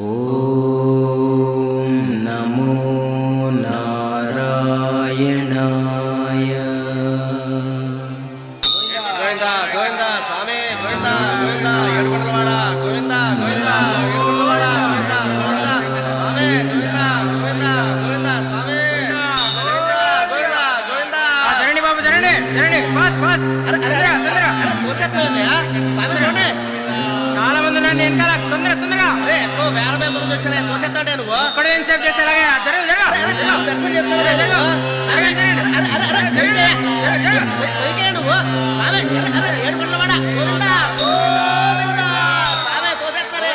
ॐ नमो नारायणाय గోవింద గోవింద స్వామి గోవింద గోవింద ఏడుకొండలవాడ గోవింద గోవింద ఏడుకొండలవాడ గోవింద గోవింద స్వామి గోవింద గోవింద గోవింద స్వామి గోవింద గోవింద గోవింద జరండి బాబు జరండి జరండి ఫాస్ట్ ఫాస్ట్ అరే అరే అరే తొందరగా అరే తోసేస్తున్నాయా స్వామి చూడండి చాలా మంది ఉన్నారు నేను వెనకాల తొందర తొందరగా అరే వేల మంది నుంచి తోసేస్తాడే నువ్వు? ఏం సేవ్ చేస్తే ఎలాగే జరుగు జరుగు. దర్శనం చేసుకోవాలి నువ్వు గోవింద గోవింద తోసేస్తారే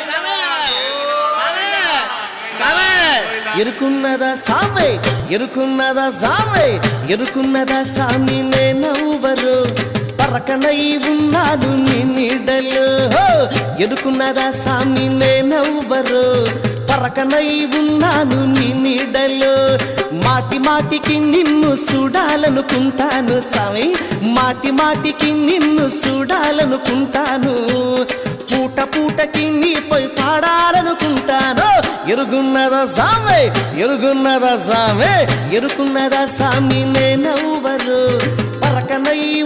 ఎరుకున్నదా సామే ఎరుకున్నదా సామే ఎరుకున్నదా సామి నేనవ్వరు తారకనై ఉన్నాడు నిన్నిడలు నీడలు. ఎరుకున్నదా సామి నేనవ్వరు? పరకనై ఉన్నాను నిన్నిడలు మాటి మాటికి నిన్ను చూడాలనుకుంటాను సామి మాటి మాటికి నిన్ను చూడాలనుకుంటాను. పూట పూటకి నీపై పాడాలనుకుంటాను. ఎరుగున్నదా సామే ఎరుగున్నదా సామే ఎరుకున్నదా సామి నేనవ్వరు? పరకనై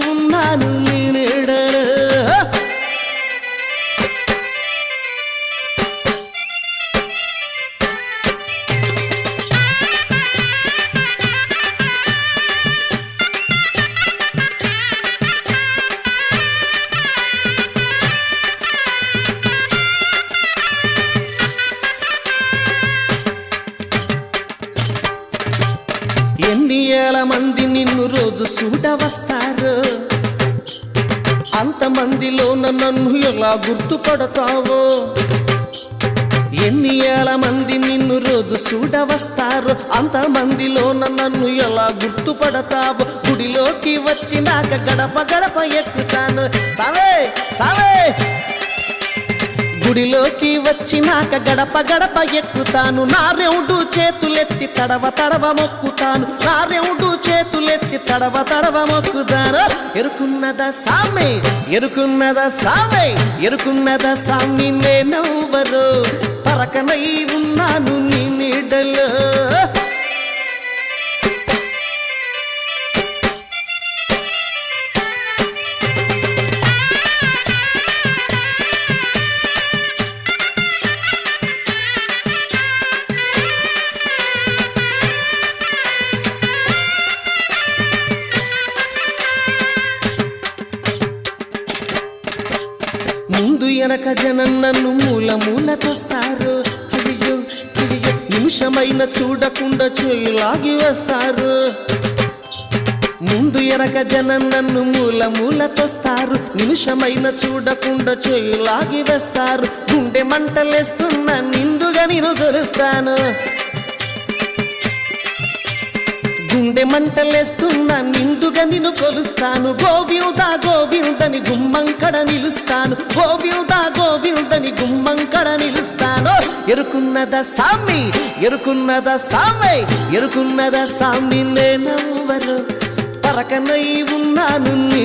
వేల మంది నిన్ను రోజు చూడ వస్తారు అంతమందిలోన నన్ను ఎలా గుర్తుపడతావో? ఎన్ని ఏల మంది నిన్ను రోజు చూడ వస్తారు అంతమందిలోన నన్ను ఎలా గుర్తుపడతావో? గుడిలోకి వచ్చినాక గడప గడప ఎక్కుతాను. సావే సావే! గుడిలోకి వచ్చినాక గడప గడప ఎక్కుతాను. నారెవుడు చేతులెత్తి తడవ తడవ మొక్కుతాను. నారెవుడు చేతులెత్తి తడవ తడవ మొక్కుతాను. ఎరుకున్నద సామె ఎరుకున్నద సామె ఎరుకున్నద సామి నేనవ్వరు పరకనై ఉన్నాను నీ నీడలు. ఎనక జనం నన్ను మూల మూల తోస్తారు అయ్యో నిమిషమైన చూడకుండా చేయి లాగి వస్తారు. ముందు ఎనక జనం నన్ను మూల మూల తోస్తారు నిమిషమైన చూడకుండా చేయి లాగి వస్తారు. గుండె మంటలేస్తున్న నిండుగా నేను గొలుస్తాను. గుండె మంటలేస్తున్న నిండుగా నిన్ను కొలుస్తాను గోవిందా గోవి నిలుస్తాను గోవిందా గోవిందని గుమ్మంకడ నిలుస్తాను. ఎరుకున్నద సామి ఎరుకున్నద సామి ఎరుకున్నద సామి నేనవ్వరు పరకనై ఉన్నాను నీ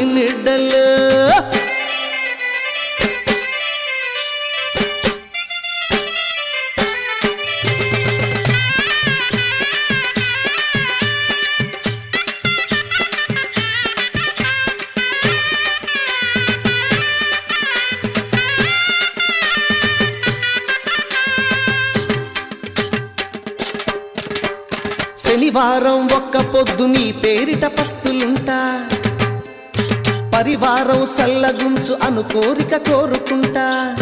శనివారం ఒక్క పొద్దు నీ పేరిట పస్తులుంటా పరివారం సల్లగుంచు అను కోరిక కోరుకుంటా.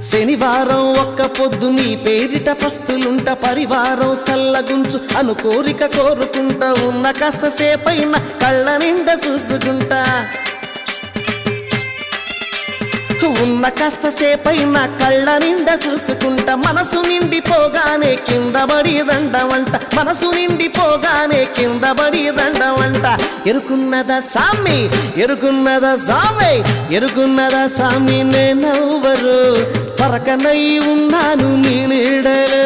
శనివారం ఒక్క పొద్దు నీ పేరిట పస్తులుంట పరివారం సల్లగుంచు అను కోరిక కోరుకుంటా. ఉన్న కాస్త సేపైన కళ్ళ నిండా చూసుకుంటా. ఉన్న కాస్త సేపైన కళ్ళ నిండా చూసుకుంటా మనసు నిండిపోగానే కింద బడి దండవంట. మనసు నిండిపోగానే కింద బడి దండవంట. ఎరుకున్నదా సామి ఎరుకున్నదా సామి ఎరుకున్నదా సామి నేనవ్వరు. పరకనై ఉన్నాను నీ నీడలో.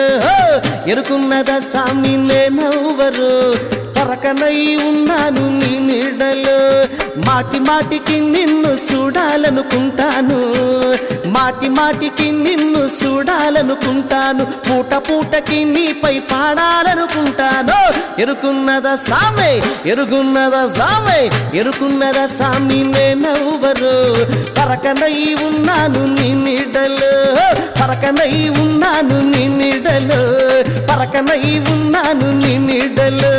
ఎరుకున్నదా సామి నేనవ్వరు. పరకనై ఉన్నాను నేనేడలు మాటి మాటికి నిన్ను చూడాలనుకుంటాను. మాటి మాటికి నిన్ను చూడాలనుకుంటాను. పూట పూటకి నీపై పాడాలనుకుంటాను. ఎరుకున్నదా సామే ఎరుగున్నదా సామె ఎరుకున్నదా సామి నేనెవ్వరు. పరకనై ఉన్నాను నీ నీడలు పరకనై ఉన్నాను నీ నీడలు పరకనై ఉన్నాను నీ నీడలు.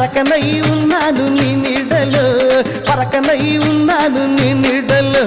పరకనై ఉన్నాను నీ నీడలో పరకనై ఉన్నాను నీ నీడలో.